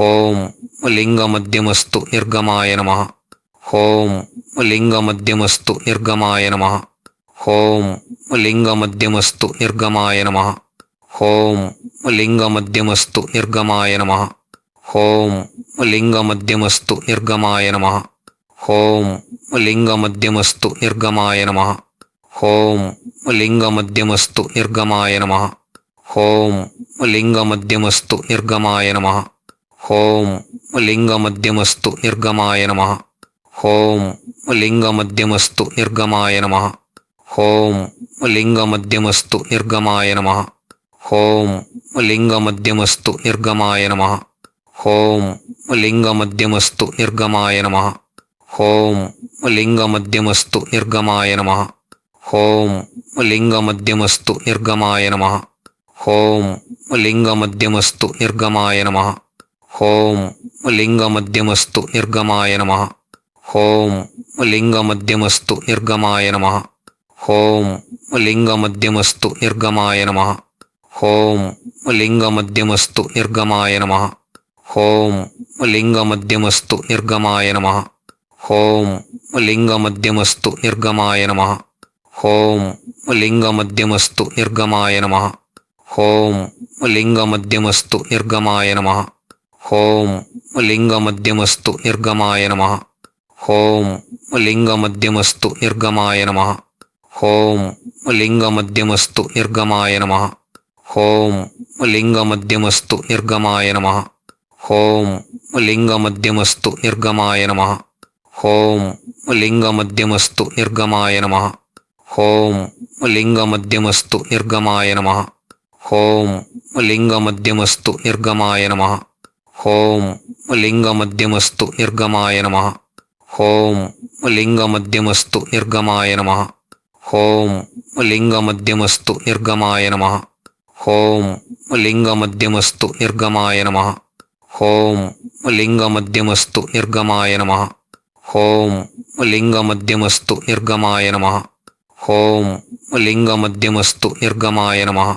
ಓಂ ಲಿಂಗಮಧ್ಯಮಸ್ತು ನಿರ್ಗಮಾಯ ನಮಃ. ಓಂ ಲಿಂಗಮಧ್ಯಮಸ್ತು ನಿರ್ಗಮಾಯ ನಮಃ. ಓಂ ಲಿಂಗಮಧ್ಯಮಸ್ತು ನಿರ್ಗಮಾಯ ನಮಃ. ಓಂ ಲಿಂಗಮಧ್ಯಮಸ್ತು ನಿರ್ಗಮಾಯ ನಮಃ. ಓಂ ಲಿಂಗಮಧ್ಯಮಸ್ತು ನಿರ್ಗಮಾಯ ನಮಃ. ಓಂ ಲಿಂಗಮಧ್ಯಮಸ್ತು ನಿರ್ಗಮಾಯ ನಮಃ. ಓಂ ಲಿಂಗಮಧ್ಯಮಸ್ತು ನಿರ್ಗಮಾಯ ನಮಃ. ಓಂ ಲಿಂಗಮಧ್ಯಮಸ್ತು ನಿರ್ಗಮಾಯ ನಮಃ. ಓಂ ಲಿಂಗಮಧ್ಯಮಸ್ತು ನಿರ್ಗಮಾಯ ನಮಃ ಓಂ ಲಿಂಗಮಧ್ಯಮಸ್ತು ನಿರ್ಗಮಾಯ ನಮಃ ಓಂ ಲಿಂಗಮಧ್ಯಮಸ್ತು ನಿರ್ಗಮಾಯ ನಮಃ ಓಂ ಲಿಂಗಮಧ್ಯಮಸ್ತು ನಿರ್ಗಮಾಯ ನಮಃ ಓಂ ಲಿಂಗಮಧ್ಯಮಸ್ತು ನಿರ್ಗಮಾಯ ನಮಃ ಓಂ ಲಿಂಗಮಧ್ಯಮಸ್ತು ನಿರ್ಗಮಾಯ ನಮಃ ಓಂ ಲಿಂಗಮಧ್ಯಮಸ್ತು ನಿರ್ಗಮಾಯ ನಮಃ ಓಂ ಲಿಂಗಮಧ್ಯಮಸ್ತು ನಿರ್ಗಮಾಯ ನಮಃ ಓಂ ಲಿಂಗಮಧ್ಯಮಸ್ತು ನಿರ್ಗಮಾಯ ನಮಃ. ಓಂ ಲಿಂಗಮಧ್ಯಮಸ್ತು ನಿರ್ಗಮಾಯ ನಮಃ. ಓಂ ಲಿಂಗಮಧ್ಯಮಸ್ತು ನಿರ್ಗಮಾಯ ನಮಃ. ಓಂ ಲಿಂಗಮಧ್ಯಮಸ್ತು ನಿರ್ಗಮಾಯ ನಮಃ. ಓಂ ಲಿಂಗಮಧ್ಯಮಸ್ತು ನಿರ್ಗಮಾಯ ನಮಃ. ಓಂ ಲಿಂಗಮಧ್ಯಮಸ್ತು ನಿರ್ಗಮಾಯ ನಮಃ. ಓಂ ಲಿಂಗಮಧ್ಯಮಸ್ತು ನಿರ್ಗಮಾಯ ನಮಃ. ಓಂ ಲಿಂಗಮಧ್ಯಮಸ್ತು ನಿರ್ಗಮಾಯ ನಮಃ. ಓಂ ಲಿಂಗಮಧ್ಯಮಸ್ತು ನಿರ್ಗಮಾಯ ನಮಃ. ಓಂ ಲಿಂಗಮಧ್ಯಮಸ್ತು ನಿರ್ಗಮಾಯ ನಮಃ. ಓಂ ಲಿಂಗಮಧ್ಯಮಸ್ತು ನಿರ್ಗಮಾಯ ನಮಃ. ಓಂ ಲಿಂಗಮಧ್ಯಮಸ್ತು ನಿರ್ಗಮಾಯ ನಮಃ. ಓಂ ಲಿಂಗಮಧ್ಯಮಸ್ತು ನಿರ್ಗಮಾಯ ನಮಃ. ಓಂ ಲಿಂಗಮಧ್ಯಮಸ್ತು ನಿರ್ಗಮಾಯ ನಮಃ. ಓಂ ಲಿಂಗಮಧ್ಯಮಸ್ತು ನಿರ್ಗಮಾಯ ನಮಃ. ಓಂ ಲಿಂಗಮಧ್ಯಮಸ್ತು ನಿರ್ಗಮಾಯ ನಮಃ. ಓಂ ಲಿಂಗಮಧ್ಯಮಸ್ತು ನಿರ್ಗಮಾಯ ನಮಃ. ಓಂ ಲಿಂಗಮಧ್ಯಮಸ್ತು ನಿರ್ಗಮಾಯ ನಮಃ. ಓಂ ಲಿಂಗಮಧ್ಯಮಸ್ತು ನಿರ್ಗಮಾಯ ನಮಃ. ಓಂ ಲಿಂಗಮಧ್ಯಮಸ್ತು ನಿರ್ಗಮಾಯ ನಮಃ. ಓಂ ಲಿಂಗಮಧ್ಯಮಸ್ತು ನಿರ್ಗಮಾಯ ನಮಃ. ಓಂ ಲಿಂಗಮಧ್ಯಮಸ್ತು ನಿರ್ಗಮಾಯ ನಮಃ. ಓಂ ಲಿಂಗಮಧ್ಯಮಸ್ತು ನಿರ್ಗಮಾಯ ನಮಃ.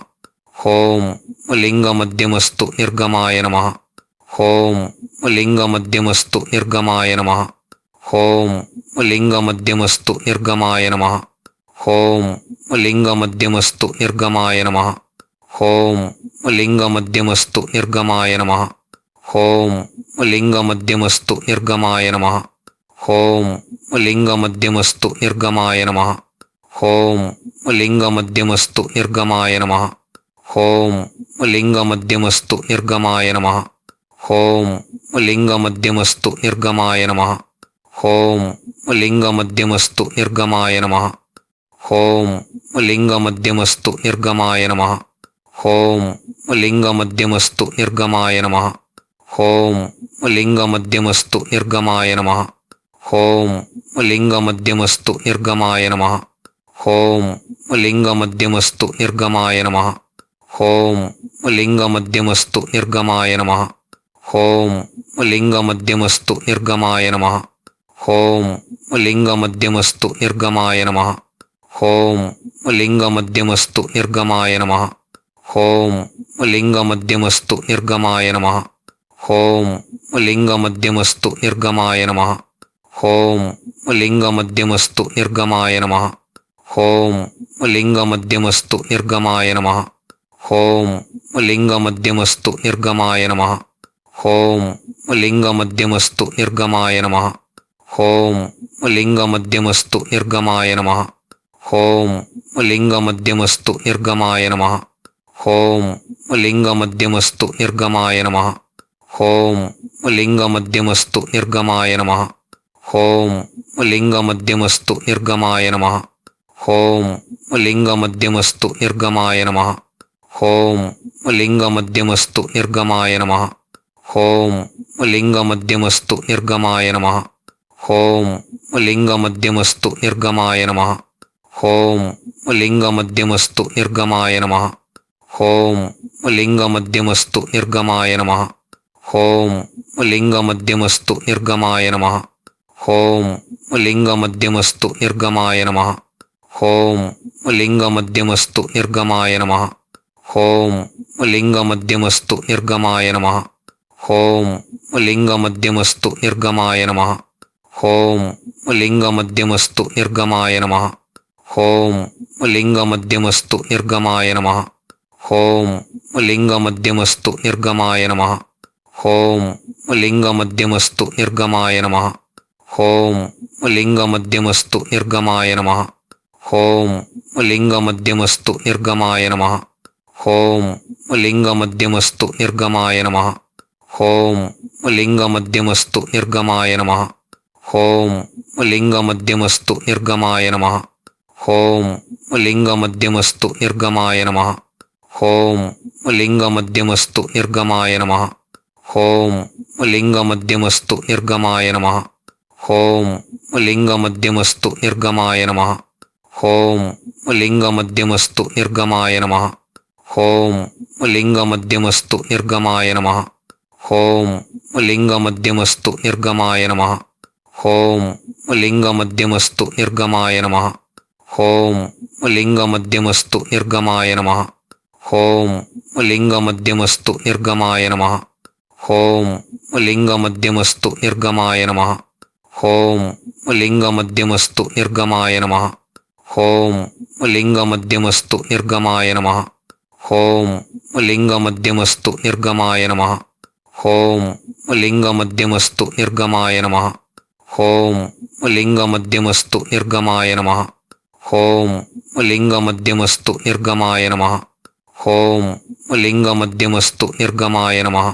ಓಂ ಲಿಂಗಮಧ್ಯಮಸ್ತು ನಿರ್ಗಮಾಯ ನಮಃ. ಓಂ ಲಿಂಗಮಧ್ಯಮಸ್ತು ನಿರ್ಗಮಾಯ ನಮಃ. ಓಂ ಲಿಂಗಮಧ್ಯಮಸ್ತು ನಿರ್ಗಮಾಯ ನಮಃ. ಓಂ ಲಿಂಗಮಧ್ಯಮಸ್ತು ನಿರ್ಗಮಾಯ ನಮಃ. ಓಂ ಲಿಂಗಮಧ್ಯಮಸ್ತು ನಿರ್ಗಮಾಯ ನಮಃ. ಓಂ ಲಿಂಗಮಧ್ಯಮಸ್ತು ನಿರ್ಗಮಾಯ ನಮಃ. ಓಂ ಲಿಂಗಮಧ್ಯಮಸ್ತು ನಿರ್ಗಮಾಯ ನಮಃ. ಓಂ ಲಿಂಗಮಧ್ಯಮಸ್ತು ನಿರ್ಗಮಾಯ ನಮಃ. ಓಂ ಲಿಂಗಮಧ್ಯಮಸ್ತು ನಿರ್ಗಮಾಯ ನಮಃ. ಓಂ ಲಿಂಗಮಧ್ಯಮಸ್ತು ನಿರ್ಗಮಾಯ ನಮಃ ಓಂ ಲಿಂಗಮಧ್ಯಮಸ್ತು ನಿರ್ಗಮಾಯ ನಮಃ ಓಂ ಲಿಂಗಮಧ್ಯಮಸ್ತು ನಿರ್ಗಮಾಯ ನಮಃ ಓಂ ಲಿಂಗಮಧ್ಯಮಸ್ತು ನಿರ್ಗಮಾಯ ನಮಃ ಓಂ ಲಿಂಗಮಧ್ಯಮಸ್ತು ನಿರ್ಗಮಾಯ ನಮಃ ಓಂ ಲಿಂಗಮಧ್ಯಮಸ್ತು ನಿರ್ಗಮಾಯ ನಮಃ ಓಂ ಲಿಂಗಮಧ್ಯಮಸ್ತು ನಿರ್ಗಮಾಯ ನಮಃ ಓಂ ಲಿಂಗಮಧ್ಯಮಸ್ತು ನಿರ್ಗಮಾಯ ನಮಃ ಓಂ ಲಿಂಗಮಧ್ಯಮಸ್ತು ನಿರ್ಗಮಾಯ ನಮಃ ಓಂ ಲಿಂಗಮಧ್ಯಮಸ್ತು ನಿರ್ಗಮಾಯ ನಮಃ ಓಂ ಲಿಂಗಮಧ್ಯಮಸ್ತು ನಿರ್ಗಮಾಯ ನಮಃ ಓಂ ಲಿಂಗಮಧ್ಯಮಸ್ತು ನಿರ್ಗಮಾಯ ನಮಃ ಓಂ ಲಿಂಗಮಧ್ಯಮಸ್ತು ನಿರ್ಗಮಾಯ ನಮಃ ಓಂ ಲಿಂಗಮಧ್ಯಮಸ್ತು ನಿರ್ಗಮಾಯ ನಮಃ ಓಂ ಲಿಂಗಮಧ್ಯಮಸ್ತು ನಿರ್ಗಮಾಯ ನಮಃ ಓಂ ಲಿಂಗಮಧ್ಯಮಸ್ತು ನಿರ್ಗಮಾಯ ನಮಃ ಓಂ ಲಿಂಗಮಧ್ಯಮಸ್ತು ನಿರ್ಗಮಾಯ ನಮಃ. ಓಂ ಲಿಂಗಮಧ್ಯಮಸ್ತು ನಿರ್ಗಮಾಯ ನಮಃ. ಓಂ ಲಿಂಗಮಧ್ಯಮಸ್ತು ನಿರ್ಗಮಾಯ ನಮಃ. ಓಂ ಲಿಂಗಮಧ್ಯಮಸ್ತು ನಿರ್ಗಮಾಯ ನಮಃ. ಓಂ ಲಿಂಗಮಧ್ಯಮಸ್ತು ನಿರ್ಗಮಾಯ ನಮಃ. ಓಂ ಲಿಂಗಮಧ್ಯಮಸ್ತು ನಿರ್ಗಮಾಯ ನಮಃ. ಓಂ ಲಿಂಗಮಧ್ಯಮಸ್ತು ನಿರ್ಗಮಾಯ ನಮಃ. ಓಂ ಲಿಂಗಮಧ್ಯಮಸ್ತು ನಿರ್ಗಮಾಯ ನಮಃ. ಓಂ ಲಿಂಗಮಧ್ಯಮಸ್ತು ನಿರ್ಗಮಾಯ ನಮಃ. ಓಂ ಲಿಂಗಮಧ್ಯಮಸ್ತು ನಿರ್ಗಮಾಯ ನಮಃ. ಓಂ ಲಿಂಗಮಧ್ಯಮಸ್ತು ನಿರ್ಗಮಾಯ ನಮಃ. ಓಂ ಲಿಂಗಮಧ್ಯಮಸ್ತು ನಿರ್ಗಮಾಯ ನಮಃ. ಓಂ ಲಿಂಗಮಧ್ಯಮಸ್ತು ನಿರ್ಗಮಾಯ ನಮಃ. ಓಂ ಲಿಂಗಮಧ್ಯಮಸ್ತು ನಿರ್ಗಮಾಯ ನಮಃ. ಓಂ ಲಿಂಗಮಧ್ಯಮಸ್ತು ನಿರ್ಗಮಾಯ ನಮಃ. ಓಂ ಲಿಂಗಮಧ್ಯಮಸ್ತು ನಿರ್ಗಮಾಯ ನಮಃ. ಓಂ ಲಿಂಗಮಧ್ಯಮಸ್ತು ನಿರ್ಗಮಾಯ ನಮಃ. ಓಂ ಲಿಂಗಮಧ್ಯಮಸ್ತು ನಿರ್ಗಮಾಯ ನಮಃ. ಓಂ ಲಿಂಗಮಧ್ಯಮಸ್ತು ನಿರ್ಗಮಾಯ ನಮಃ. ಓಂ ಲಿಂಗಮಧ್ಯಮಸ್ತು ನಿರ್ಗಮಾಯ ನಮಃ. ಓಂ ಲಿಂಗಮಧ್ಯಮಸ್ತು ನಿರ್ಗಮಾಯ ನಮಃ. ಓಂ ಲಿಂಗಮಧ್ಯಮಸ್ತು ನಿರ್ಗಮಾಯ ನಮಃ. ಓಂ ಲಿಂಗಮಧ್ಯಮಸ್ತು ನಿರ್ಗಮಾಯ ನಮಃ. ಓಂ ಲಿಂಗಮಧ್ಯಮಸ್ತು ನಿರ್ಗಮಾಯ ನಮಃ. ಓಂ ಲಿಂಗಮಧ್ಯಮಸ್ತು ನಿರ್ಗಮಾಯ ನಮಃ. ಓಂ ಲಿಂಗಮಧ್ಯಮಸ್ತು ನಿರ್ಗಮಾಯ ನಮಃ. ಓಂ ಲಿಂಗಮಧ್ಯಮಸ್ತು ನಿರ್ಗಮಾಯ ನಮಃ. ಓಂ ಲಿಂಗಮಧ್ಯಮಸ್ತು ನಿರ್ಗಮಾಯ ನಮಃ. ಓಂ ಲಿಂಗಮಧ್ಯಮಸ್ತು ನಿರ್ಗಮಾಯ ನಮಃ. ಓಂ ಲಿಂಗಮಧ್ಯಮಸ್ತು ನಿರ್ಗಮಾಯ ನಮಃ. ಓಂ ಲಿಂಗಮಧ್ಯಮಸ್ತು ನಿರ್ಗಮಾಯ ನಮಃ. ಓಂ ಲಿಂಗಮಧ್ಯಮಸ್ತು ನಿರ್ಗಮಾಯ ನಮಃ. ಓಂ ಲಿಂಗಮಧ್ಯಮಸ್ತು ನಿರ್ಗಮಾಯ ನಮಃ. ಓಂ ಲಿಂಗಮಧ್ಯಮಸ್ತು ನಿರ್ಗಮಾಯ ನಮಃ. ಓಂ ಲಿಂಗಮಧ್ಯಮಸ್ತು ನಿರ್ಗಮಾಯ ನಮಃ. ಓಂ ಲಿಂಗಮಧ್ಯಮಸ್ತು ನಿರ್ಗಮಾಯ ನಮಃ. ಓಂ ಲಿಂಗಮಧ್ಯಮಸ್ತು ನಿರ್ಗಮಾಯ ನಮಃ. ಓಂ ಲಿಂಗಮಧ್ಯಮಸ್ತು ನಿರ್ಗಮಾಯ ನಮಃ. ಓಂ ಲಿಂಗಮಧ್ಯಮಸ್ತು ನಿರ್ಗಮಾಯ ನಮಃ. ಓಂ ಲಿಂಗಮಧ್ಯಮಸ್ತು ನಿರ್ಗಮಾಯ ನಮಃ. హోం లింగమద్యమస్తు నిర్గమాయ నమ. హోం లింగమద్యమస్తు నిర్గమాయ నమ. హోం లింగమద్యమస్తు నిర్గమాయ నమ. హోం లింగమద్యమస్తు నిర్గమాయ నమ.